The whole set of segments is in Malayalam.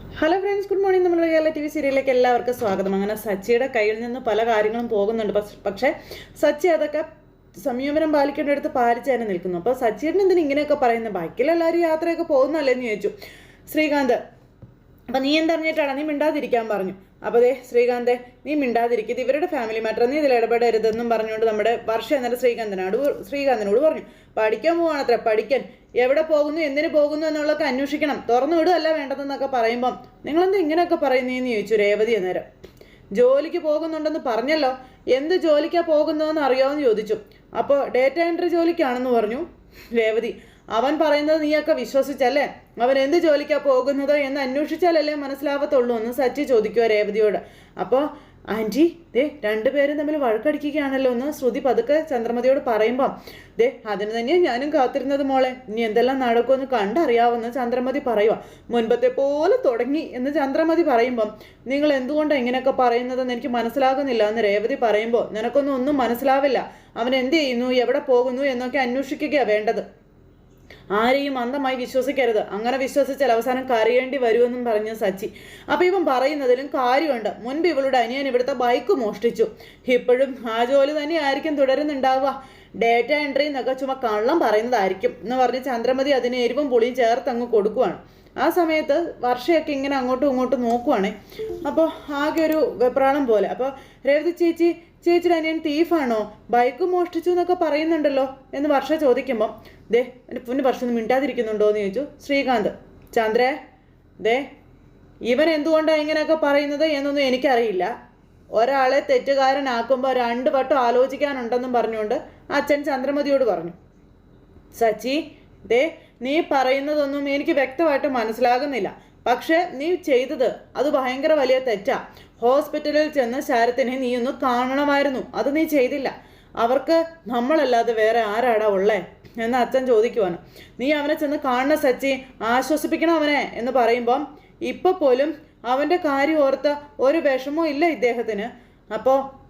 ഹലോ ഫ്രണ്ട്സ് ഗുഡ് മോർണിംഗ് നമ്മുടെ കേരള ടി വി സീരിയലിലേക്ക് എല്ലാവർക്കും സ്വാഗതം. അങ്ങനെ സച്ചിയുടെ കയ്യിൽ നിന്ന് പല കാര്യങ്ങളും പോകുന്നുണ്ട്. പക്ഷ- സച്ചി അതൊക്കെ സംയമനം പാലിക്കേണ്ടടുത്ത് പാലിച്ച് തന്നെ നിൽക്കുന്നു. അപ്പോൾ സച്ചിയുടെ എന്തിനും ഇങ്ങനെയൊക്കെ പറയുന്നത് ബൈക്കിലെല്ലാവരും യാത്രയൊക്കെ പോകുന്നല്ലേ എന്ന് ചോദിച്ചു. ശ്രീകാന്ത് അപ്പം നീ എന്തറിഞ്ഞിട്ടാണ് നീ മിണ്ടാതിരിക്കാൻ പറഞ്ഞു. അപ്പോൾ ദേ ശ്രീകാന്തെ നീ മിണ്ടാതിരിക്കുന്നത് ഇവരുടെ ഫാമിലി മാറ്റർ നീ ഇതിൽ ഇടപെടരുതെന്നും പറഞ്ഞുകൊണ്ട് നമ്മുടെ വർഷ എന്നൊരു ശ്രീകാന്തനോട് ശ്രീകാന്തനോട് പറഞ്ഞു. പഠിക്കാൻ പോവാണത്ര പഠിക്കാൻ. എവിടെ പോകുന്നു എന്തിനു പോകുന്നു എന്നുള്ളതൊക്കെ അന്വേഷിക്കണം. തുറന്നു വിടുകയല്ല വേണ്ടതെന്നൊക്കെ പറയുമ്പം നിങ്ങളെന്താ ഇങ്ങനെയൊക്കെ പറയുന്നതെന്ന് ചോദിച്ചു രേവതി അന്നേരം. ജോലിക്ക് പോകുന്നുണ്ടെന്ന് പറഞ്ഞല്ലോ. എന്ത് ജോലിക്കാ പോകുന്നതെന്ന് അറിയാമെന്ന് ചോദിച്ചു. അപ്പോൾ ഡേറ്റ എൻട്രി ജോലിക്കാണെന്ന് പറഞ്ഞു രേവതി. അവൻ പറയുന്നത് നീയൊക്കെ വിശ്വസിച്ചല്ലേ? അവൻ എന്ത് ജോലിക്കാ പോകുന്നത് എന്ന് അന്വേഷിച്ചാലല്ലേ മനസ്സിലാവത്തുള്ളൂ എന്ന് സച്ചി ചോദിക്കുക രേവതിയോട്. അപ്പോൾ ആന്റി ദേ രണ്ടുപേരും തമ്മിൽ വഴക്കടിക്കുകയാണല്ലോ എന്ന് ശ്രുതി പതുക്കെ ചന്ദ്രമതിയോട് പറയുമ്പം ദേ അതിന് തന്നെയാണ് ഞാനും കാത്തിരുന്നത് മോളെ. ഇനി എന്തെല്ലാം നടക്കുമെന്ന് കണ്ടറിയാവുന്ന ചന്ദ്രമതി പറയുക മുൻപത്തെ പോലെ തുടങ്ങി എന്ന് ചന്ദ്രമതി പറയുമ്പം നിങ്ങൾ എന്തുകൊണ്ടാണ് ഇങ്ങനെയൊക്കെ പറയുന്നതെന്ന് എനിക്ക് മനസ്സിലാകുന്നില്ല എന്ന് രേവതി പറയുമ്പോൾ നിനക്കൊന്നും ഒന്നും മനസ്സിലാവില്ല. അവൻ എന്ത് ചെയ്യുന്നു? എവിടെ പോകുന്നു? എന്നൊക്കെ അന്വേഷിക്കുകയാണ് വേണ്ടത്. ആരെയും അന്ധമായി വിശ്വസിക്കരുത്. അങ്ങനെ വിശ്വസിച്ചാൽ അവസാനം കരയേണ്ടി വരുമെന്നും പറഞ്ഞു സച്ചി. അപ്പൊ ഇവൻ പറയുന്നതിലും കാര്യമുണ്ട്. മുൻപ് ഇവളുടെ അനിയൻ ഇവിടുത്തെ ബൈക്ക് മോഷ്ടിച്ചു. ഇപ്പോഴും ആ ജോലി തന്നെ ആയിരിക്കും തുടരുന്നുണ്ടാവുക. ഡേറ്റ എൻട്രി എന്നൊക്കെ ചുമ കള്ളം പറയുന്നതായിരിക്കും എന്ന് പറഞ്ഞ് ചന്ദ്രമതി അതിന് എരിവും പുളിയും ചേർത്ത് അങ്ങ് കൊടുക്കുവാണ്. ആ സമയത്ത് വർഷയൊക്കെ ഇങ്ങനെ അങ്ങോട്ടും ഇങ്ങോട്ടും നോക്കുവാണേ. അപ്പോൾ ആകെ ഒരു വെപ്രാളം പോലെ. അപ്പോൾ രേവതി ചേച്ചി ചേച്ചിയുടെ അനിയൻ തീഫാണോ? ബൈക്ക് മോഷ്ടിച്ചു എന്നൊക്കെ പറയുന്നുണ്ടല്ലോ എന്ന് വർഷ ചോദിക്കുമ്പം ദേ എന്റെ പൊന്ന് വർഷം ഒന്ന് മിണ്ടാതിരിക്കുന്നുണ്ടോ എന്ന് ചോദിച്ചു. ശ്രീകാന്ത് ചന്ദ്രേ ദേ ഇവൻ എന്തുകൊണ്ടാണ് ഇങ്ങനെയൊക്കെ പറയുന്നത് എന്നൊന്നും എനിക്കറിയില്ല. ഒരാളെ തെറ്റുകാരനാക്കുമ്പോൾ രണ്ട് വട്ടം ആലോചിക്കാനുണ്ടെന്നും പറഞ്ഞുകൊണ്ട് അച്ഛൻ ചന്ദ്രമതിയോട് പറഞ്ഞു. സച്ചി ദേ നീ പറയുന്നതൊന്നും എനിക്ക് വ്യക്തമായിട്ട് മനസ്സിലാകുന്നില്ല. പക്ഷേ നീ ചെയ്തത് അത് ഭയങ്കര വലിയ തെറ്റാ. ഹോസ്പിറ്റലിൽ ചെന്ന് ശാരത്തിനെ നീ ഒന്ന് കാണണമായിരുന്നു. അത് നീ ചെയ്തില്ല. അവർക്ക് നമ്മളല്ലാതെ വേറെ ആരാടാ ഉള്ളേ? എന്ന് അച്ഛൻ ചോദിക്കുവാണ്. നീ അവനെ ചെന്ന് കാണണ സച്ചി ആശ്വസിപ്പിക്കണം അവനെ? എന്ന് പറയുമ്പം ഇപ്പൊ പോലും അവന്റെ കാര്യം ഓർത്ത് ഒരു വിഷമവും ഇല്ല ഇദ്ദേഹത്തിന്. അപ്പോൾ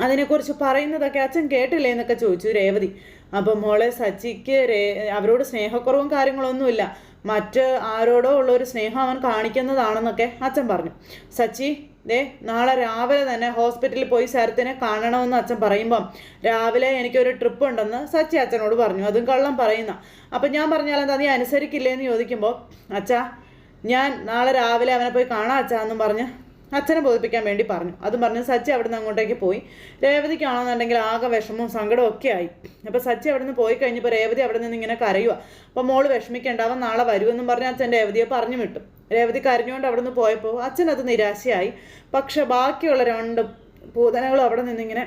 അതിനെക്കുറിച്ച് പറയുന്നതൊക്കെ അച്ഛൻ കേട്ടില്ലേ എന്നൊക്കെ ചോദിച്ചു രേവതി. അപ്പം മോളെ സച്ചിക്ക് രേ അവരോട് സ്നേഹക്കുറവും കാര്യങ്ങളൊന്നുമില്ല. മറ്റ് ആരോടോ ഉള്ള ഒരു സ്നേഹം അവൻ കാണിക്കുന്നതാണെന്നൊക്കെ അച്ഛൻ പറഞ്ഞു. സച്ചി ദേ നാളെ രാവിലെ തന്നെ ഹോസ്പിറ്റലിൽ പോയി ശരത്തിനെ കാണണമെന്ന് അച്ഛൻ പറയുമ്പം രാവിലെ എനിക്കൊരു ട്രിപ്പ് ഉണ്ടെന്ന് സച്ചി അച്ഛനോട് പറഞ്ഞു. അതും കള്ളം പറയുന്ന. അപ്പം ഞാൻ പറഞ്ഞാൽ എന്താ നീ അനുസരിക്കില്ലേന്ന് ചോദിക്കുമ്പോൾ അച്ഛാ ഞാൻ നാളെ രാവിലെ അവനെ പോയി കാണാം അച്ഛാ എന്നും പറഞ്ഞ് അച്ഛനെ ബോധിപ്പിക്കാൻ വേണ്ടി പറഞ്ഞു. അതും പറഞ്ഞ് സച്ചി അവിടുന്ന് അങ്ങോട്ടേക്ക് പോയി. രേവതിക്കാണെന്നുണ്ടെങ്കിൽ ആകെ വിഷമവും സങ്കടവും ഒക്കെ ആയി. അപ്പോൾ സച്ചി അവിടുന്ന് പോയി കഴിഞ്ഞപ്പോൾ രേവതി അവിടെ നിന്ന് ഇങ്ങനെ കരയുക അപ്പോൾ മോൾ വിഷമിക്കേണ്ട അവൻ നാളെ വരുമെന്നും പറഞ്ഞ് അച്ഛൻ രേവതിയെ പറഞ്ഞു വിട്ടു. രേവതി കരഞ്ഞുകൊണ്ട് അവിടെ നിന്ന് പോയപ്പോൾ അച്ഛനത് നിരാശയായി. പക്ഷെ ബാക്കിയുള്ള രണ്ട് പൂതനകളും അവിടെ നിന്നിങ്ങനെ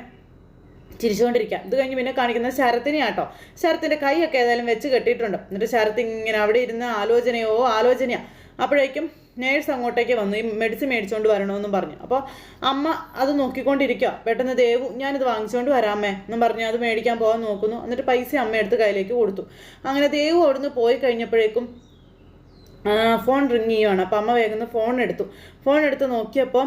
ചിരിച്ചുകൊണ്ടിരിക്കുക ഇത് കഴിഞ്ഞ് പിന്നെ കാണിക്കുന്നത് ശരത്തിനെയാട്ടോ. ശരത്തിന്റെ കൈയൊക്കെ ഏതായാലും വെച്ച് കെട്ടിയിട്ടുണ്ട്. എന്നിട്ട് ശരത്ത് ഇങ്ങനെ അവിടെ ഇരുന്ന് ആലോചനയോ ആലോചനയാ. അപ്പോഴേക്കും നേഴ്സ് അങ്ങോട്ടേക്ക് വന്നു. ഈ മെഡിസിൻ മേടിച്ചുകൊണ്ട് വരണമെന്നും പറഞ്ഞു. അപ്പോൾ അമ്മ അത് നോക്കിക്കൊണ്ടിരിക്കുക പെട്ടെന്ന് ദേവു ഞാനിത് വാങ്ങിച്ചുകൊണ്ട് വരാമേ എന്നും പറഞ്ഞു. അത് മേടിക്കാൻ പോകാൻ നോക്കുന്നു. എന്നിട്ട് പൈസ അമ്മ എടുത്ത് കയ്യിലേക്ക് കൊടുത്തു. അങ്ങനെ ദേവു അവിടുന്ന് പോയി കഴിഞ്ഞപ്പോഴേക്കും ഫോൺ റിങ് ചെയ്യുവാണ്. അപ്പം അമ്മ വേഗം ഫോൺ എടുത്തു. ഫോൺ എടുത്ത് നോക്കിയപ്പോൾ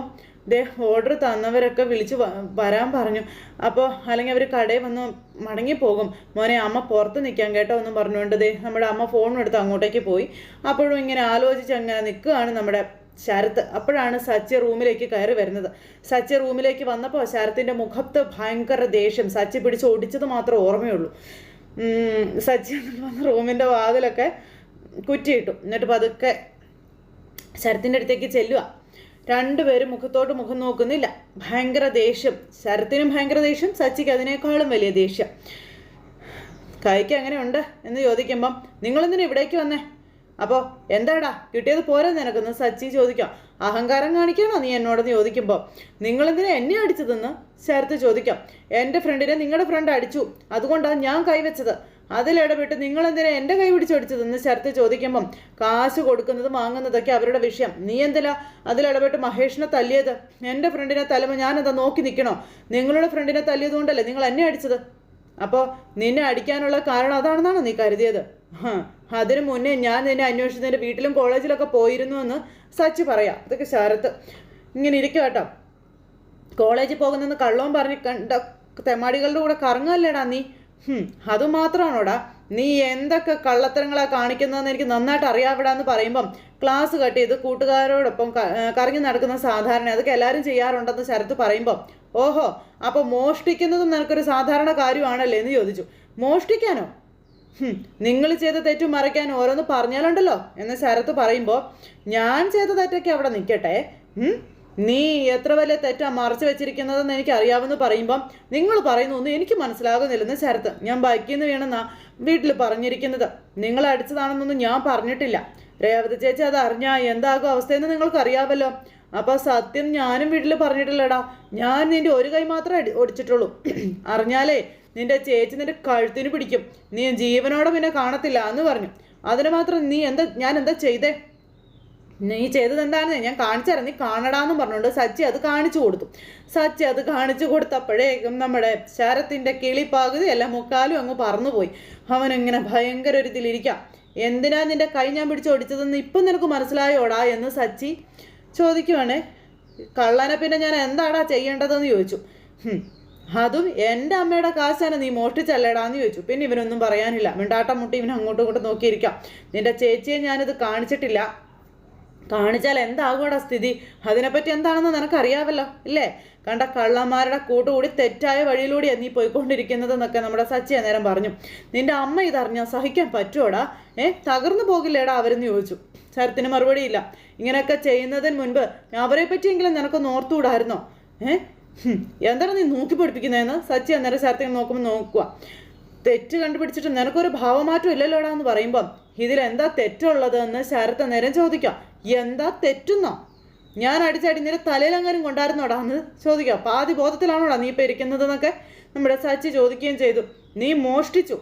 ദേ ഓർഡർ തന്നവരൊക്കെ വിളിച്ച് വരാൻ പറഞ്ഞു. അപ്പോൾ അല്ലെങ്കിൽ അവർ കടയിൽ വന്ന് മടങ്ങിപ്പോകും. മോനെ അമ്മ പുറത്ത് നിൽക്കാൻ കേട്ടോ എന്നും പറഞ്ഞുകൊണ്ട് ദേ നമ്മുടെ അമ്മ ഫോൺ എടുത്ത് അങ്ങോട്ടേക്ക് പോയി. അപ്പോഴും ഇങ്ങനെ ആലോചിച്ച് അങ്ങനെ നിൽക്കുകയാണ് നമ്മുടെ ശരത്ത്. അപ്പോഴാണ് സച്ചി റൂമിലേക്ക് കയറി വരുന്നത്. സച്ചി റൂമിലേക്ക് വന്നപ്പോൾ ശരത്തിന്റെ മുഖത്ത് ഭയങ്കര ദേഷ്യം. സച്ചി പിടിച്ച് ഓടിച്ചത് മാത്രമേ ഓർമ്മയുള്ളൂ. സച്ചി റൂമിന്റെ വാതിലൊക്കെ കുറ്റിയിട്ടു. എന്നിട്ട് പതുക്കെ ശരത്തിന്റെ അടുത്തേക്ക് ചെല്ലുക. രണ്ടുപേരും മുഖത്തോട്ട് മുഖം നോക്കുന്നില്ല. ഭയങ്കര ദേഷ്യം. ശരത്തിനും ഭയങ്കര ദേഷ്യം. സച്ചിക്ക് അതിനേക്കാളും വലിയ ദേഷ്യം. കൈക്ക് എങ്ങനെയുണ്ട് എന്ന് ചോദിക്കുമ്പം നിങ്ങളെന്തിനാ ഇവിടേക്ക് വന്നേ? അപ്പോൾ എന്താടാ? കിട്ടിയത് പോരെ നിനക്കെന്ന് സച്ചി ചോദിക്കാം. അഹങ്കാരം കാണിക്കണോ നീ എന്നോടെന്ന് ചോദിക്കുമ്പോൾ നിങ്ങളെന്തിനാ എന്നെ അടിച്ചതെന്ന്? ശരത്ത് ചോദിക്കാം. എന്റെ ഫ്രണ്ടിനെ നിങ്ങളുടെ ഫ്രണ്ട് അടിച്ചു. അതുകൊണ്ടാണ് ഞാൻ കൈവച്ചത്. അതിലിടപെട്ട് നിങ്ങളെന്തിനാ എന്റെ കൈ പിടിച്ചടിച്ചതെന്ന് ശരത്ത് ചോദിക്കുമ്പം കാശ് കൊടുക്കുന്നത് വാങ്ങുന്നതൊക്കെ അവരുടെ വിഷയം. നീ എന്തിനാ അതിലിടപെട്ട് മഹേഷിനെ തല്ലിയത്? എന്റെ ഫ്രണ്ടിനെ തല്ലുമ്പോൾ ഞാനെന്താ നോക്കി നിൽക്കണോ? നിങ്ങളുടെ ഫ്രണ്ടിനെ തല്ലിയത് കൊണ്ടല്ലേ നിങ്ങൾ എന്നെ അടിച്ചത്? അപ്പോൾ നിന്നെ അടിക്കാനുള്ള കാരണം അതാണെന്നാണോ നീ കരുതിയത്. അതിനു മുന്നേ ഞാൻ നിന്നെ അന്വേഷിച്ചതിന്റെ വീട്ടിലും കോളേജിലൊക്കെ പോയിരുന്നു എന്ന് സച്ച് പറയാം. അതൊക്കെ ശരത്ത് ഇങ്ങനെ ഇരിക്കുക കേട്ടോ. കോളേജിൽ പോകുന്നെന്ന് കള്ളവും പറഞ്ഞ് കണ്ട തെമ്മാടികളുടെ കൂടെ കറങ്ങല്ലേടാ നീ? അതുമാത്രമാണോടാ നീ എന്തൊക്കെ കള്ളത്തരങ്ങളാ കാണിക്കുന്നതെന്ന് എനിക്ക് നന്നായിട്ട് അറിയാവിടാന്ന് പറയുമ്പം ക്ലാസ് കട്ട് ചെയ്ത് കൂട്ടുകാരോടൊപ്പം കറങ്ങി നടക്കുന്ന സാധാരണ അതൊക്കെ എല്ലാവരും ചെയ്യാറുണ്ടെന്ന് ശരത്ത് പറയുമ്പം ഓഹോ അപ്പൊ മോഷ്ടിക്കുന്നതും നിനക്കൊരു സാധാരണ കാര്യമാണല്ലേ എന്ന് ചോദിച്ചു. മോഷ്ടിക്കാനോ? നിങ്ങൾ ചെയ്ത തെറ്റു മറയ്ക്കാൻ ഓരോന്ന് പറഞ്ഞാലുണ്ടല്ലോ എന്ന് ശരത്ത് പറയുമ്പോൾ ഞാൻ ചെയ്ത തെറ്റൊക്കെ അവിടെ നിൽക്കട്ടെ? നീ എത്ര വലിയ തെറ്റാണ് മറച്ചു വെച്ചിരിക്കുന്നതെന്ന് എനിക്ക് അറിയാമെന്ന് പറയുമ്പം നിങ്ങൾ പറയുന്ന ഒന്നും എനിക്ക് മനസ്സിലാകുന്നില്ലെന്ന് ശരത്ത്. ഞാൻ ബൈക്കിൽ നിന്ന് വീണെന്നാ വീട്ടിൽ പറഞ്ഞിരിക്കുന്നത്. നിങ്ങൾ അടിച്ചതാണെന്നൊന്നും ഞാൻ പറഞ്ഞിട്ടില്ല. രേവതി ചേച്ചി അത് അറിഞ്ഞാ എന്താകും അവസ്ഥയെന്ന് നിങ്ങൾക്ക് അറിയാമല്ലോ അപ്പൊ സത്യം ഞാനും വീട്ടിൽ പറഞ്ഞിട്ടില്ലടാ. ഞാൻ നിന്റെ ഒരു കൈ മാത്രമേ ഒടിച്ചിട്ടുള്ളൂ. അറിഞ്ഞാലേ നിന്റെ ചേച്ചി നിന്റെ കഴുത്തിന് പിടിക്കും. നീ ജീവനോടെ പിന്നെ കാണത്തില്ല എന്ന് പറഞ്ഞു. അതിന് മാത്രം നീ എന്താ ഞാൻ എന്താ ചെയ്തേ? നീ ചെയ്തത് എന്താണെന്ന് ഞാൻ കാണിച്ചറിഞ്ഞ് നീ കാണടാന്നും പറഞ്ഞുകൊണ്ട് സച്ചി അത് കാണിച്ചു കൊടുത്തു. സച്ചി അത് കാണിച്ചു കൊടുത്തപ്പോഴേക്കും നമ്മുടെ ശരത്തിന്റെ കിളി പകുതി അല്ല മുക്കാലും അങ്ങ് പറന്നുപോയി. അവനിങ്ങനെ ഭയങ്കര ഒരു ഇതിലിരിക്കാം എന്തിനാ നിന്റെ കൈ ഞാൻ പിടിച്ചോടിച്ചതെന്ന് ഇപ്പം നിനക്ക് മനസ്സിലായോടാ? എന്ന് സച്ചി ചോദിക്കുവാണേ. കള്ളനെ പിന്നെ ഞാൻ എന്താടാ ചെയ്യേണ്ടതെന്ന് ചോദിച്ചു. അതും എന്റെ അമ്മയുടെ കാശാണ്. നീ മോഷ്ടിച്ചല്ലേടാന്ന് ചോദിച്ചു. പിന്നെ ഇവനൊന്നും പറയാനില്ല. മിണ്ടാട്ടം മുട്ടി ഇവൻ അങ്ങോട്ടും ഇങ്ങോട്ടും നോക്കിയിരിക്കാം. നിന്റെ ചേച്ചിയെ ഞാനിത് കാണിച്ചിട്ടില്ല. കാണിച്ചാൽ എന്താകൂടാ സ്ഥിതി? അതിനെപ്പറ്റി എന്താണെന്ന് നിനക്കറിയാവല്ലോ ഇല്ലേ? കണ്ട കള്ളന്മാരുടെ കൂട്ടുകൂടി തെറ്റായ വഴിയിലൂടെയാണ് നീ പോയിക്കൊണ്ടിരിക്കുന്നതെന്നൊക്കെ നമ്മുടെ സച്ചിയ നേരം പറഞ്ഞു. നിന്റെ അമ്മ ഇതറിഞ്ഞാൽ സഹിക്കാൻ പറ്റുമോടാ ഏ തകർന്നു പോകില്ലേടാ അവരെന്ന് ചോദിച്ചു. ശരത്തിന് മറുപടിയില്ല. ഇങ്ങനെയൊക്കെ ചെയ്യുന്നതിന് മുൻപ് അവരെ പറ്റിയെങ്കിലും നിനക്കൊന്ന് ഓർത്തുകൂടായിരുന്നോ? ഏ എന്താണ് നീ നോക്കി പഠിപ്പിക്കുന്നതെന്ന് സച്ചി അന്നേരം ശരത്തിനെ നോക്കുമ്പോൾ നോക്കുക. തെറ്റ് കണ്ടുപിടിച്ചിട്ട് നിനക്കൊരു ഭാവമാറ്റം ഇല്ലല്ലോടാ എന്ന് പറയുമ്പം ഇതിലെന്താ എന്താ തെറ്റുള്ളത് എന്ന് ശരത്ത് നേരം ചോദിക്കാം. എന്താ തെറ്റുന്നോ? ഞാൻ അടിച്ചടി നിന്റെ തലയിലെങ്ങാനും കൊണ്ടായിരുന്നോടാ എന്ന് ചോദിക്കാം. പാതി ബോധത്തിലാണോടാ നീ ഇപ്പം ഇരിക്കുന്നതെന്നൊക്കെ നമ്മുടെ സച്ചി ചോദിക്കുകയും ചെയ്തു. നീ മോഷ്ടിച്ചു.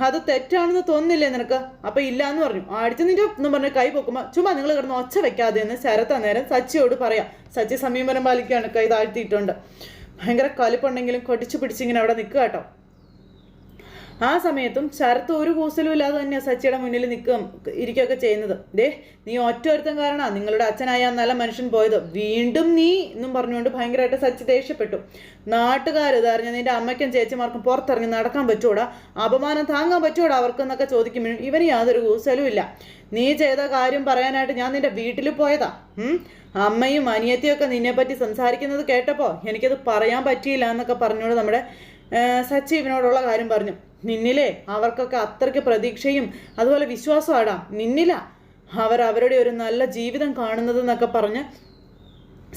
അത് തെറ്റാണെന്ന് തോന്നുന്നില്ലേ നിനക്ക്? അപ്പൊ ഇല്ല എന്ന് പറഞ്ഞു അടിച്ച് നിന്റെ ഒന്നും പറഞ്ഞു കൈ പൊക്കുമ്പോ ചുമ്മാ നിങ്ങൾ കിടന്ന് ഒച്ച വെക്കാതെ എന്ന് ശരത്ത നേരം സച്ചിയോട് പറയാം. സച്ചി സമീപനം പാലിക്കുകയാണ്. കൈ താഴ്ത്തിയിട്ടുണ്ട്. ഭയങ്കര കലിപ്പുണ്ടെങ്കിലും കൊടിച്ചു പിടിച്ചിങ്ങനെ അവിടെ നിൽക്കുക കേട്ടോ. ആ സമയത്തും ശരത്ത് ഒരു കൂസലും ഇല്ലാതെ തന്നെയാണ് സച്ചിയുടെ മുന്നിൽ നിൽക്കും ഇരിക്കുകയൊക്കെ ചെയ്യുന്നത്. ദേ നീ ഒറ്റ ഒരുത്തം കാരണമാണ് നിങ്ങളുടെ അച്ഛനായ നല്ല മനുഷ്യൻ പോയത്. വീണ്ടും നീ എന്നും പറഞ്ഞുകൊണ്ട് ഭയങ്കരമായിട്ട് സച്ചി ദേഷ്യപ്പെട്ടു. നാട്ടുകാർ ഇതറിഞ്ഞ നിന്റെ അമ്മയ്ക്കും ചേച്ചിമാർക്കും പുറത്തിറങ്ങി നടക്കാൻ പറ്റൂടാ അപമാനം താങ്ങാൻ പറ്റൂടാ അവർക്കെന്നൊക്കെ ചോദിക്കുമ്പോഴും ഇവന് യാതൊരു കൂസലും ഇല്ല. നീ ചെയ്ത കാര്യം പറയാനായിട്ട് ഞാൻ നിന്റെ വീട്ടിൽ പോയതാ. അമ്മയും അനിയത്തിയും ഒക്കെ നിന്നെപ്പറ്റി സംസാരിക്കുന്നത് കേട്ടപ്പോൾ എനിക്കത് പറയാൻ പറ്റിയില്ല എന്നൊക്കെ പറഞ്ഞുകൊണ്ട് നമ്മുടെ സച്ചി ഇവനോടുള്ള കാര്യം പറഞ്ഞു. നിന്നിലെ അവർക്കൊക്കെ അത്രയ്ക്ക് പ്രതീക്ഷയും അതുപോലെ വിശ്വാസമാടാ. നിന്നില അവർ അവരുടെ ഒരു നല്ല ജീവിതം കാണുന്നത് എന്നൊക്കെ പറഞ്ഞ്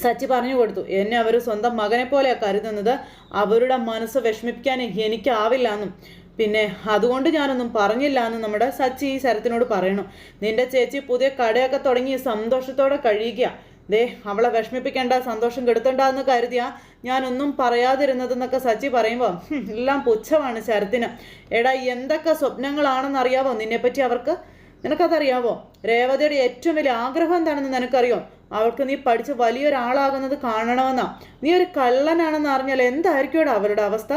സച്ചി പറഞ്ഞു കൊടുത്തു. എന്നെ അവർ സ്വന്തം മകനെ പോലെയാണ് കരുതുന്നത്. അവരുടെ മനസ്സ് വിഷമിപ്പിക്കാൻ എനിക്കാവില്ല എന്നും പിന്നെ അതുകൊണ്ട് ഞാനൊന്നും പറഞ്ഞില്ല എന്ന് നമ്മുടെ സച്ചി ഈ ശരത്തിനോട് പറയണം. നിന്റെ ചേച്ചി പുതിയ കടയൊക്കെ തുടങ്ങി സന്തോഷത്തോടെ കഴിയുക ദേ അവളെ വിഷമിപ്പിക്കേണ്ട സന്തോഷം കെടുത്തണ്ട എന്ന് കരുതിയാ ഞാനൊന്നും പറയാതിരുന്നതെന്നൊക്കെ സച്ചി പറയുമ്പോൾ എല്ലാം പുച്ഛമാണ് ശരത്തിന്. എടാ എന്തൊക്കെ സ്വപ്നങ്ങളാണെന്ന് അറിയാവോ നിന്നെപ്പറ്റി അവർക്ക്? നിനക്കതറിയാവോ? രേവതിയുടെ ഏറ്റവും വലിയ ആഗ്രഹം എന്താണെന്ന് നിനക്കറിയോ? അവൾക്ക് നീ പഠിച്ച് വലിയൊരാളാകുന്നത് കാണണമെന്നാ. നീ ഒരു കള്ളനാണെന്ന് അറിഞ്ഞാൽ എന്തായിരിക്കും അവരുടെ അവസ്ഥ?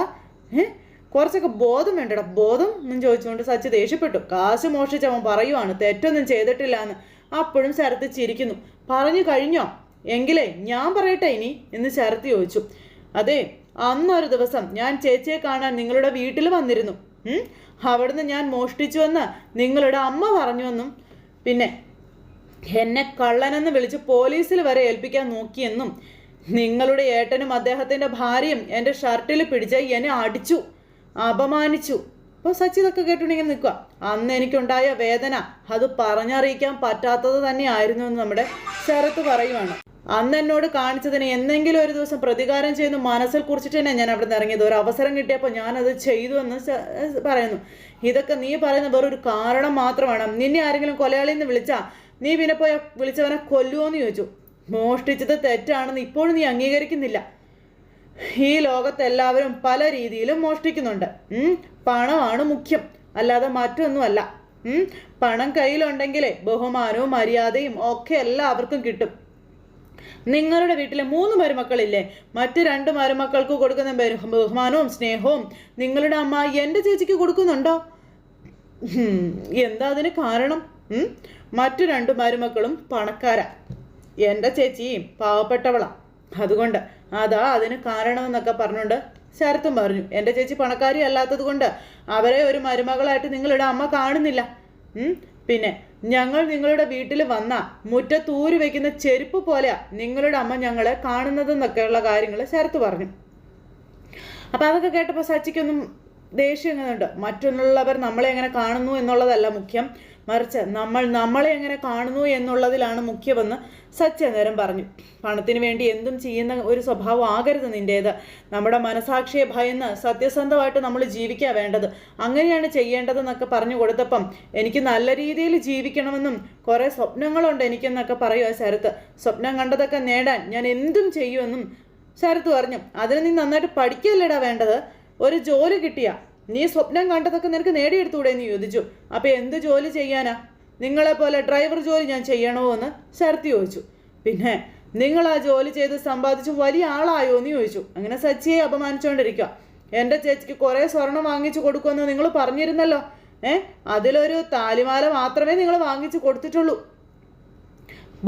കുറച്ചൊക്കെ ബോധം വേണ്ടടാ. ബോധം എന്നും ചോദിച്ചുകൊണ്ട് സച്ചി ദേഷ്യപ്പെട്ടു. കാശ് മോഷിച്ചവൻ പറയുവാണ് തെറ്റൊന്നും ചെയ്തിട്ടില്ല എന്ന് അപ്പോഴും ശരത്ത് ചിരിക്കുന്നു. പറഞ്ഞു കഴിഞ്ഞോ? എങ്കിലേ ഞാൻ പറയട്ടെ ഇനി? എന്ന് ശരത്ത് ചോദിച്ചു. അതെ അന്നൊരു ദിവസം ഞാൻ ചേച്ചിയെ കാണാൻ നിങ്ങളുടെ വീട്ടിൽ വന്നിരുന്നു? അവിടുന്ന് ഞാൻ മോഷ്ടിച്ചുവെന്ന് നിങ്ങളുടെ അമ്മ പറഞ്ഞുവെന്നും? പിന്നെ എന്നെ കള്ളനെന്ന് വിളിച്ച് പോലീസിൽ വരെ ഏൽപ്പിക്കാൻ നോക്കിയെന്നും നിങ്ങളുടെ ഏട്ടനും അദ്ദേഹത്തിന്റെ ഭാര്യയും എന്റെ ഷർട്ടിൽ പിടിച്ച് എന്നെ അടിച്ചു അപമാനിച്ചു. അപ്പോൾ സച്ചി ഇതൊക്കെ കേട്ടുണ്ടെങ്കിൽ നിൽക്കുക അന്ന് എനിക്കുണ്ടായ വേദന അത് പറഞ്ഞറിയിക്കാൻ പറ്റാത്തത് തന്നെയായിരുന്നു എന്ന് നമ്മുടെ ശരത്ത് പറയുവാണ്. അന്ന് എന്നോട് കാണിച്ചതിന് എന്തെങ്കിലും ഒരു ദിവസം പ്രതികാരം ചെയ്യുന്ന മനസ്സിൽ കുറിച്ചിട്ട് തന്നെ ഞാൻ അവിടെ നിന്ന് ഇറങ്ങിയത്. ഒരു അവസരം കിട്ടിയപ്പോൾ ഞാനത് ചെയ്തു എന്ന് പറയുന്നു. ഇതൊക്കെ നീ പറയുന്ന വെറൊരു കാരണം മാത്രമാണ്. നിന്നെ ആരെങ്കിലും കൊലയാളി എന്ന് വിളിച്ചാ നീ പിന്നെ പോയ വിളിച്ചവനെ കൊല്ലുമോ എന്ന് ചോദിച്ചു. മോഷ്ടിച്ചത് തെറ്റാണെന്ന് ഇപ്പോഴും നീ അംഗീകരിക്കുന്നില്ല. ഈ ലോകത്ത് എല്ലാവരും പല രീതിയിലും മോഷ്ടിക്കുന്നുണ്ട്. പണമാണ് മുഖ്യം. അല്ലാതെ മറ്റൊന്നുമല്ല. പണം കയ്യിലുണ്ടെങ്കിലേ ബഹുമാനവും മര്യാദയും ഒക്കെ എല്ലാവർക്കും കിട്ടും. നിങ്ങളുടെ വീട്ടിലെ മൂന്ന് മരുമക്കളില്ലേ? മറ്റു രണ്ട് മരുമക്കൾക്ക് കൊടുക്കുന്ന ബഹുമാനവും സ്നേഹവും നിങ്ങളുടെ അമ്മ എന്റെ ചേച്ചിക്ക് കൊടുക്കുന്നുണ്ടോ? എന്താ അതിന് കാരണം? മറ്റു രണ്ട് മരുമക്കളും പണക്കാരാ. എന്റെ ചേച്ചിയും പാവപ്പെട്ടവളാ. അതുകൊണ്ട് അതാ അതിന് കാരണമെന്നൊക്കെ പറഞ്ഞുകൊണ്ട് ശരത്തും പറഞ്ഞു എന്റെ ചേച്ചി പണക്കാരി അല്ലാത്തത് കൊണ്ട് അവരെ ഒരു മരുമകളായിട്ട് നിങ്ങളുടെ അമ്മ കാണുന്നില്ല. പിന്നെ ഞങ്ങൾ നിങ്ങളുടെ വീട്ടിൽ വന്ന മുറ്റത്തൂര് വെക്കുന്ന ചെരുപ്പ് പോലെയാ നിങ്ങളുടെ അമ്മ ഞങ്ങളെ കാണുന്നതെന്നൊക്കെയുള്ള കാര്യങ്ങൾ ശരത്ത് പറഞ്ഞു. അപ്പം അതൊക്കെ കേട്ടപ്പോൾ സച്ചിക്കൊന്നും ദേഷ്യം എങ്ങനെയുണ്ട്? മറ്റുള്ളവർ നമ്മളെ എങ്ങനെ കാണുന്നു എന്നുള്ളതല്ല മുഖ്യം. മറിച്ച് നമ്മൾ നമ്മളെ എങ്ങനെ കാണുന്നു എന്നുള്ളതിലാണ് മുഖ്യമെന്ന് സത്യനേരം പറഞ്ഞു. പണത്തിന് വേണ്ടി എന്തും ചെയ്യുന്ന ഒരു സ്വഭാവം ആകരുത് നിന്റേത് നമ്മുടെ മനസാക്ഷിയെ ഭയന്ന് സത്യസന്ധമായിട്ട് നമ്മൾ ജീവിക്കുക വേണ്ടത്. അങ്ങനെയാണ് ചെയ്യേണ്ടതെന്നൊക്കെ പറഞ്ഞു കൊടുത്തപ്പം എനിക്ക് നല്ല രീതിയിൽ ജീവിക്കണമെന്നും കുറേ സ്വപ്നങ്ങളുണ്ട് എനിക്കെന്നൊക്കെ പറയുക ശരത്ത്. സ്വപ്നം കണ്ടതൊക്കെ നേടാൻ ഞാൻ എന്തും ചെയ്യുമെന്നും ശരത്ത് പറഞ്ഞു. അതിന് നീ നന്നായിട്ട് പഠിക്കല്ലേടാ വേണ്ടത്. ഒരു ജോലി കിട്ടിയ. നീ സ്വപ്നം കണ്ടതൊക്കെ നിനക്ക് നേടിയെടുത്തൂടെ എന്ന് ചോദിച്ചു. അപ്പോൾ എന്ത് ജോലി ചെയ്യാനാ? നിങ്ങളെപ്പോലെ ഡ്രൈവർ ജോലി ഞാൻ ചെയ്യണോ എന്ന് ശരത്ത് ചോദിച്ചു. പിന്നെ നിങ്ങൾ ആ ജോലി ചെയ്ത് സമ്പാദിച്ച് വലിയ ആളായോ? എന്ന് ചോദിച്ചു. അങ്ങനെ സച്ചിയെ അപമാനിച്ചുകൊണ്ടിരിക്കുക എന്റെ ചേച്ചിക്ക് കുറേ സ്വർണം വാങ്ങിച്ചു കൊടുക്കുമെന്ന് നിങ്ങൾ പറഞ്ഞിരുന്നല്ലോ. ഏ അതിലൊരു താലിമാല മാത്രമേ നിങ്ങൾ വാങ്ങിച്ചു കൊടുത്തിട്ടുള്ളൂ.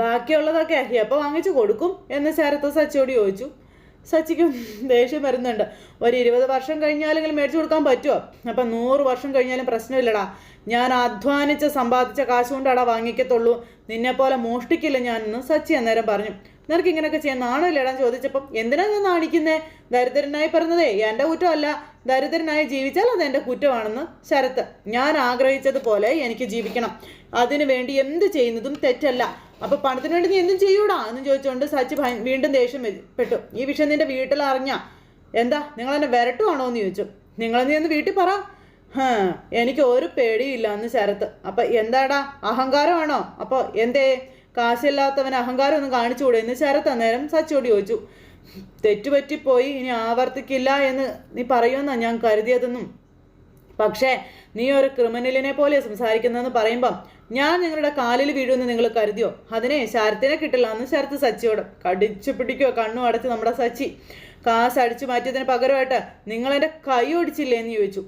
ബാക്കിയുള്ളതൊക്കെ എപ്പോൾ വാങ്ങിച്ചു കൊടുക്കും എന്ന് ശരത്ത് സച്ചിയോട് ചോദിച്ചു. സച്ചിക്ക് ദേഷ്യം വരുന്നുണ്ട്. ഒരു ഇരുപത് വർഷം കഴിഞ്ഞാലെങ്കിലും മേടിച്ചു കൊടുക്കാൻ പറ്റുമോ അപ്പം നൂറ് വർഷം കഴിഞ്ഞാലും പ്രശ്നമില്ലടാ. ഞാൻ അധ്വാനിച്ച് സമ്പാദിച്ച കാശ് കൊണ്ടാടാ വാങ്ങിക്കത്തുള്ളൂ. നിന്നെ പോലെ മോഷ്ടിക്കില്ല ഞാനെന്ന് സച്ചി അന്നേരം പറഞ്ഞു. നിനക്ക് ഇങ്ങനെയൊക്കെ ചെയ്യാൻ നാണമില്ലടാ ചോദിച്ചപ്പം എന്തിനാ ഞാൻ നാണിക്കുന്നേ? ദരിദ്രനായി പറഞ്ഞതേ എന്റെ കുറ്റമല്ല. ദരിദ്രനായി ജീവിച്ചാൽ അത് എന്റെ കുറ്റമാണെന്ന് ശരത്ത്. ഞാൻ ആഗ്രഹിച്ചതുപോലെ എനിക്ക് ജീവിക്കണം. അതിനു വേണ്ടി എന്ത് ചെയ്യുന്നതും തെറ്റല്ല. അപ്പൊ പണത്തിന് വേണ്ടി നീ എന്തും ചെയ്യൂടാ എന്ന് ചോദിച്ചുകൊണ്ട് സച്ചി വീണ്ടും ദേഷ്യം പെട്ടു. ഈ വിഷയം നിന്റെ വീട്ടിൽ അറിഞ്ഞ എന്താ നിങ്ങൾ എന്നെ വരട്ടുവാണോ എന്ന് ചോദിച്ചു. നിങ്ങൾ നീ ഒന്ന് വീട്ടിൽ പറ. എനിക്ക് ഒരു പേടിയില്ല എന്ന് ശരത്ത്. അപ്പൊ എന്താടാ അഹങ്കാരമാണോ? അപ്പൊ എന്തേ കാശില്ലാത്തവൻ അഹങ്കാരം ഒന്ന് കാണിച്ചുകൂടെ? എന്ന് ശരത്ത് അന്നേരം സച്ചിയോട് ചോദിച്ചു. തെറ്റുപറ്റിപ്പോയി ഇനി ആവർത്തിക്കില്ല എന്ന് നീ പറയുമെന്നാ ഞാൻ കരുതിയതെന്നും. പക്ഷേ നീ ഒരു ക്രിമിനലിനെ പോലെ സംസാരിക്കുന്നതെന്ന് പറയുമ്പം ഞാൻ നിങ്ങളുടെ കാലിൽ വീഴുമെന്ന് നിങ്ങൾ കരുതിയോ? അതിനെ ശരത്തിനെ കിട്ടില്ല. എന്ന് ശരത്ത് സച്ചിയോട് കടിച്ചു പിടിക്കോ കണ്ണു അടച്ച് നമ്മുടെ സച്ചി കാശ് അടിച്ചു മാറ്റിയതിന് പകരമായിട്ട് നിങ്ങൾ എന്റെ കൈ ഒടിച്ചില്ലേ എന്ന് ചോദിച്ചു.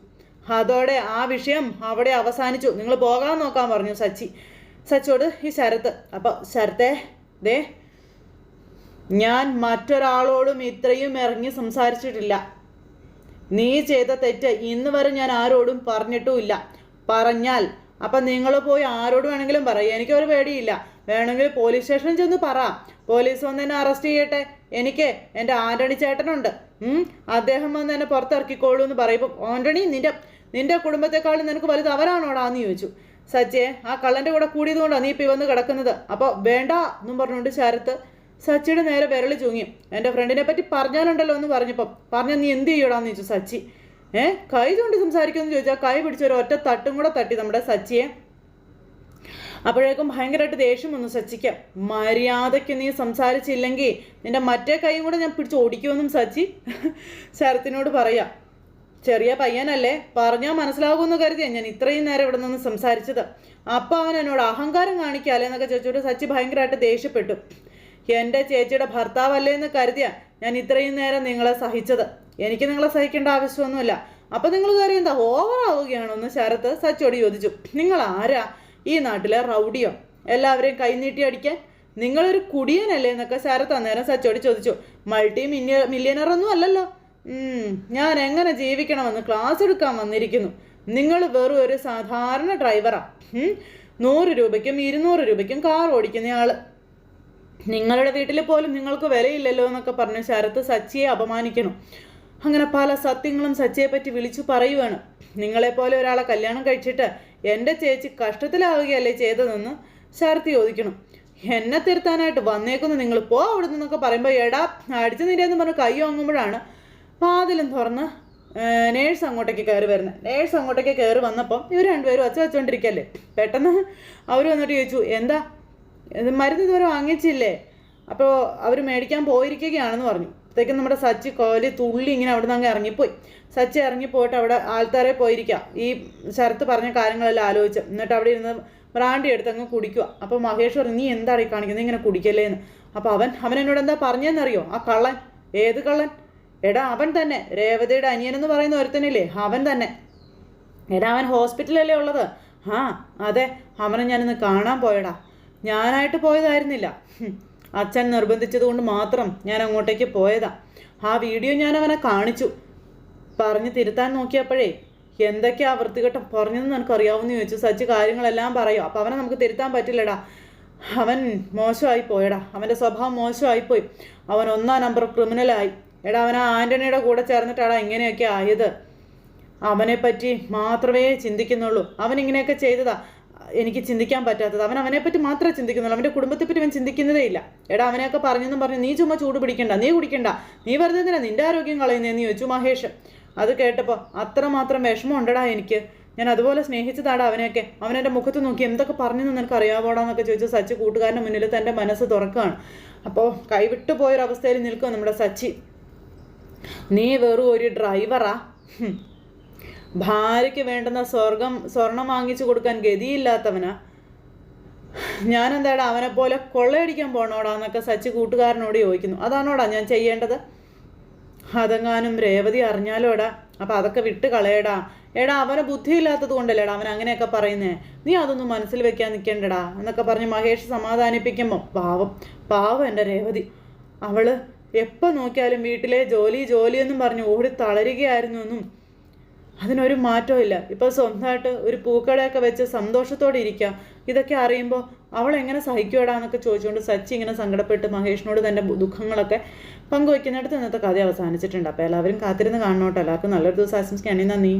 അതോടെ ആ വിഷയം അവിടെ അവസാനിച്ചു. നിങ്ങൾ പോകാൻ നോക്കാൻ പറഞ്ഞു സച്ചി. സച്ചിയോട് ഈ ശരത്ത് അപ്പോൾ ശരത്തെ ദേ ഞാൻ മറ്റൊരാളോടും ഇത്രയും ഇറങ്ങി സംസാരിച്ചിട്ടില്ല. നീ ചെയ്ത തെറ്റ് ഇന്ന് വരെ ഞാൻ ആരോടും പറഞ്ഞിട്ടുമില്ല. പറഞ്ഞാൽ അപ്പം നിങ്ങൾ പോയി ആരോട് വേണമെങ്കിലും പറയും. എനിക്കൊരു പേടിയില്ല. വേണമെങ്കിൽ പോലീസ് സ്റ്റേഷനിൽ ചെന്ന് പറ. പോലീസ് വന്ന് എന്നെ അറസ്റ്റ് ചെയ്യട്ടെ. എനിക്ക് എന്റെ ആന്റണി ചേട്ടനുണ്ട്. അദ്ദേഹം വന്ന് എന്നെ പുറത്തിറക്കിക്കോളൂ എന്ന് പറയുമ്പോൾ ആന്റണി നിന്റെ നിന്റെ കുടുംബത്തെക്കാളും നിനക്ക് വലുത് അവരാണോടാ? എന്ന് ചോദിച്ചു. സച്ചേ ആ കള്ളന്റെ കൂടെ കൂടിയതുകൊണ്ടാണ് നീ ഇപ്പം വന്ന് കിടക്കുന്നത്. അപ്പോൾ വേണ്ട എന്നും പറഞ്ഞുകൊണ്ട് ശരത്ത് സച്ചിയുടെ നേരെ വിരളി ചൂങ്ങി. എന്റെ ഫ്രണ്ടിനെ പറ്റി പറഞ്ഞാലുണ്ടല്ലോ എന്ന് പറഞ്ഞപ്പം പറഞ്ഞാൽ നീ എന്ത് ചെയ്യടാന്ന് ചോദിച്ചു സച്ചി. ഏ? കൈ ചൂണ്ടി സംസാരിക്കുമെന്ന് ചോദിച്ചാൽ കൈ പിടിച്ച ഒരു ഒറ്റ തട്ടും കൂടെ തട്ടി നമ്മുടെ സച്ചിയെ. അപ്പോഴേക്കും ഭയങ്കരമായിട്ട് ദേഷ്യം വന്നു സച്ചിക്ക്. മര്യാദയ്ക്ക് നീ സംസാരിച്ചില്ലെങ്കിൽ നിന്റെ മറ്റേ കൈയും കൂടെ ഞാൻ പിടിച്ച് ഓടിക്കുമെന്നും സച്ചി ശരത്തിനോട് പറയാം. ചെറിയ പയ്യനല്ലേ പറഞ്ഞാൽ മനസ്സിലാകുമെന്ന് കരുതിയാ ഞാൻ ഇത്രയും നേരം ഇവിടെ നിന്ന് സംസാരിച്ചത്. അപ്പം അവൻ എന്നോട് അഹങ്കാരം കാണിക്കാല്ലേ എന്നൊക്കെ ചോദിച്ചോട്ട് സച്ചി ഭയങ്കരമായിട്ട് ദേഷ്യപ്പെട്ടു. എന്റെ ചേച്ചിയുടെ ഭർത്താവല്ലേ എന്ന് കരുതിയാ ഞാൻ ഇത്രയും നേരം നിങ്ങളെ സഹിച്ചത്. എനിക്ക് നിങ്ങളെ സഹിക്കേണ്ട ആവശ്യമൊന്നുമില്ല. അപ്പം നിങ്ങൾ കാര്യം എന്താ? എന്ന് ശരത്ത് സച്ചോട് ചോദിച്ചു. നിങ്ങൾ ആരാ? ഈ നാട്ടിലെ റൗഡിയോ? എല്ലാവരെയും കൈനീട്ടി അടിക്കാൻ? നിങ്ങളൊരു കുടിയനല്ലേ എന്നൊക്കെ ശരത്ത് അന്നേരം സച്ചോട് ചോദിച്ചു. മൾട്ടി മില്യ മില്യനർ ഒന്നും അല്ലല്ലോ. ഞാൻ എങ്ങനെ ജീവിക്കണമെന്ന് ക്ലാസ് എടുക്കാൻ വന്നിരിക്കുന്നു. നിങ്ങൾ വെറും ഒരു സാധാരണ ഡ്രൈവറാ ഉം, നൂറ് രൂപയ്ക്കും ഇരുന്നൂറ് രൂപയ്ക്കും കാർ ഓടിക്കുന്നയാൾ. നിങ്ങളുടെ വീട്ടിൽ പോലും നിങ്ങൾക്ക് വിലയില്ലല്ലോ എന്നൊക്കെ പറഞ്ഞ് ശരത്ത് സച്ചിയെ അപമാനിക്കണം. അങ്ങനെ പല സത്യങ്ങളും സച്ചിയെ പറ്റി വിളിച്ചു പറയുവാണ്. നിങ്ങളെപ്പോലെ ഒരാളെ കല്യാണം കഴിച്ചിട്ട് എന്റെ ചേച്ചി കഷ്ടത്തിലാവുകയല്ലേ ചെയ്തതെന്ന് ശരത്ത് ചോദിക്കണം. എന്നെ തിരുത്താനായിട്ട് വന്നേക്കുന്നു നിങ്ങൾ പോ അവിടെ നിന്നൊക്കെ പറയുമ്പോൾ എടാ അടിച്ചു നിരയെന്ന് പറഞ്ഞ് കൈ വാങ്ങുമ്പോഴാണ് വാതിലും തുറന്ന് നേഴ്സ് അങ്ങോട്ടേക്ക് കയറി വരുന്നത്. നേഴ്സ് അങ്ങോട്ടേക്ക് കയറി വന്നപ്പം ഇവർ രണ്ടുപേരും ഒച്ച വെച്ചുകൊണ്ടിരിക്കല്ലേ പെട്ടെന്ന് അവർ വന്നിട്ട് ചോദിച്ചു എന്താ മരുന്ന് ഇതുവരെ വാങ്ങിച്ചില്ലേ? അപ്പോൾ അവർ മേടിക്കാൻ പോയിരിക്കുകയാണെന്ന് പറഞ്ഞു. അപ്പോഴത്തേക്കും നമ്മുടെ സച്ചി കോലി തുള്ളി ഇങ്ങനെ അവിടെ നിന്ന് അങ്ങ് ഇറങ്ങിപ്പോയി. സച്ചി ഇറങ്ങിപ്പോയിട്ട് അവിടെ ആൾത്താരെ പോയിരിക്കുക ഈ ശരത്ത് പറഞ്ഞ കാര്യങ്ങളെല്ലാം ആലോചിച്ച് എന്നിട്ട് അവിടെ ഇരുന്ന് ബ്രാൻഡി എടുത്ത് അങ്ങ് കുടിക്കുക അപ്പോൾ മഹേഷ് പറഞ്ഞു നീ എന്താണ് കാണിക്കുന്നത് ഇങ്ങനെ കുടിക്കല്ലേന്ന്. അപ്പോൾ അവൻ അവൻ എന്നോട് എന്താ പറഞ്ഞതെന്നറിയോ ആ കള്ളൻ. ഏത് കള്ളൻ? എടാ അവൻ തന്നെ. രേവതിയുടെ അനിയൻ എന്ന് പറയുന്ന ഒരുത്തനില്ലേ? അവൻ തന്നെ. എടാ അവൻ ഹോസ്പിറ്റലല്ലേ ഉള്ളത്? ആ അതെ. അവനെ ഞാനിന്ന് കാണാൻ പോയടാ. ഞാനായിട്ട് പോയതായിരുന്നില്ല. അച്ഛൻ നിർബന്ധിച്ചതുകൊണ്ട് മാത്രം ഞാൻ അങ്ങോട്ടേക്ക് പോയതാ. ആ വീഡിയോ ഞാൻ അവനെ കാണിച്ചു. പറഞ്ഞു തിരുത്താൻ നോക്കിയപ്പോഴേ എന്തൊക്കെയാ വൃത്തികെട്ടം? പറഞ്ഞതെന്ന് നിനക്ക് അറിയാവുന്ന ചോദിച്ചു. സച്ചി കാര്യങ്ങളെല്ലാം പറയും? അപ്പം അവനെ നമുക്ക് തിരുത്താൻ പറ്റില്ലടാ. അവൻ മോശമായി പോയടാ. അവന്റെ സ്വഭാവം മോശമായിപ്പോയി. അവൻ ഒന്നാം നമ്പർ ക്രിമിനലായി. എടാ അവൻ ആ ആന്റണിയുടെ കൂടെ ചേർന്നിട്ടാടാ ഇങ്ങനെയൊക്കെ ആയത്. അവനെപ്പറ്റി പറ്റി മാത്രമേ ചിന്തിക്കുന്നുള്ളൂ. അവൻ ഇങ്ങനെയൊക്കെ ചെയ്തതാ. എനിക്ക് ചിന്തിക്കാൻ പറ്റാത്തത്. അവൻ അവനെ പറ്റി മാത്രമേ ചിന്തിക്കുന്നുള്ളൂ. അവന്റെ കുടുംബത്തെ പറ്റി അവൻ ചിന്തിക്കുന്നതേ ഇല്ല. എടാ അവനെയൊക്കെ പറഞ്ഞെന്നും പറഞ്ഞു നീ ചുമ്മാ ചൂട് പിടിക്കണ്ട നീ കുടിക്കണ്ട. നീ വെറുതെ എന്തിനാ നിന്റെ ആരോഗ്യം കളയുന്നതെന്ന് ചോദിച്ചു മഹേഷ്. അത് കേട്ടപ്പോൾ അത്രമാത്രം വിഷമം ഉണ്ടടാ എനിക്ക്. ഞാൻ അതുപോലെ സ്നേഹിച്ചതാടാ അവനെയൊക്കെ. അവനെന്റെ മുഖത്ത് നോക്കി എന്തൊക്കെ പറഞ്ഞെന്ന് നിനക്ക് അറിയാവോടാന്നൊക്കെ ചോദിച്ചു സച്ചി കൂട്ടുകാരന്റെ മുന്നിൽ തന്റെ മനസ്സ് തുറക്കുകയാണ്. അപ്പോൾ കൈവിട്ടു പോയൊരവസ്ഥയിൽ നിൽക്കുക നമ്മുടെ സച്ചി. നീ വെറും ഒരു ഡ്രൈവറാ. ഭാര്യയ്ക്ക് വേണ്ടുന്ന സ്വർഗം സ്വർണം വാങ്ങിച്ചു കൊടുക്കാൻ ഗതിയില്ലാത്തവനാ. അവനെ പോലെ കൊള്ളയടിക്കാൻ പോണോടാ എന്നൊക്കെ സച്ചി കൂട്ടുകാരനോട് ചോദിക്കുന്നു. അതാണോടാ ഞാൻ ചെയ്യേണ്ടത്? അതെങ്ങാനും രേവതി അറിഞ്ഞാലോടാ. അപ്പം അതൊക്കെ വിട്ട് കളയടാ. എടാ അവനെ ബുദ്ധിയില്ലാത്തത് കൊണ്ടല്ലേടാ അവൻ അങ്ങനെയൊക്കെ പറയുന്നേ. നീ അതൊന്നും മനസ്സിൽ വെക്കാൻ നിൽക്കേണ്ടടാ എന്നൊക്കെ പറഞ്ഞ് മഹേഷ് സമാധാനിപ്പിക്കുമ്പോൾ പാവം പാവം എന്റെ രേവതി. അവൾ എപ്പോൾ നോക്കിയാലും വീട്ടിലെ ജോലി ജോലിയെന്നും പറഞ്ഞ് ഓടി തളരുകയായിരുന്നു എന്നും അതിനൊരു മാറ്റവും ഇല്ല. ഇപ്പോൾ സ്വന്തമായിട്ട് ഒരു പൂക്കടയൊക്കെ വെച്ച് സന്തോഷത്തോടെ ഇരിക്കുക ഇതൊക്കെ അറിയുമ്പോൾ അവൾ എങ്ങനെ സഹിക്കുവാടാ എന്നൊക്കെ ചോദിച്ചുകൊണ്ട് സച്ചി ഇങ്ങനെ സങ്കടപ്പെട്ട് മഹേഷിനോട് തന്റെ ദുഃഖങ്ങളൊക്കെ പങ്കുവയ്ക്കുന്നിടത്ത് ഇന്നത്തെ കഥ അവസാനിച്ചിട്ടുണ്ട്. അപ്പോൾ എല്ലാവരും കാത്തിരുന്ന് കാണണോട്ടോ. എല്ലാവർക്കും നല്ലൊരു ദിവസം ആശംസിക്കുകയാണ് നന്ദി.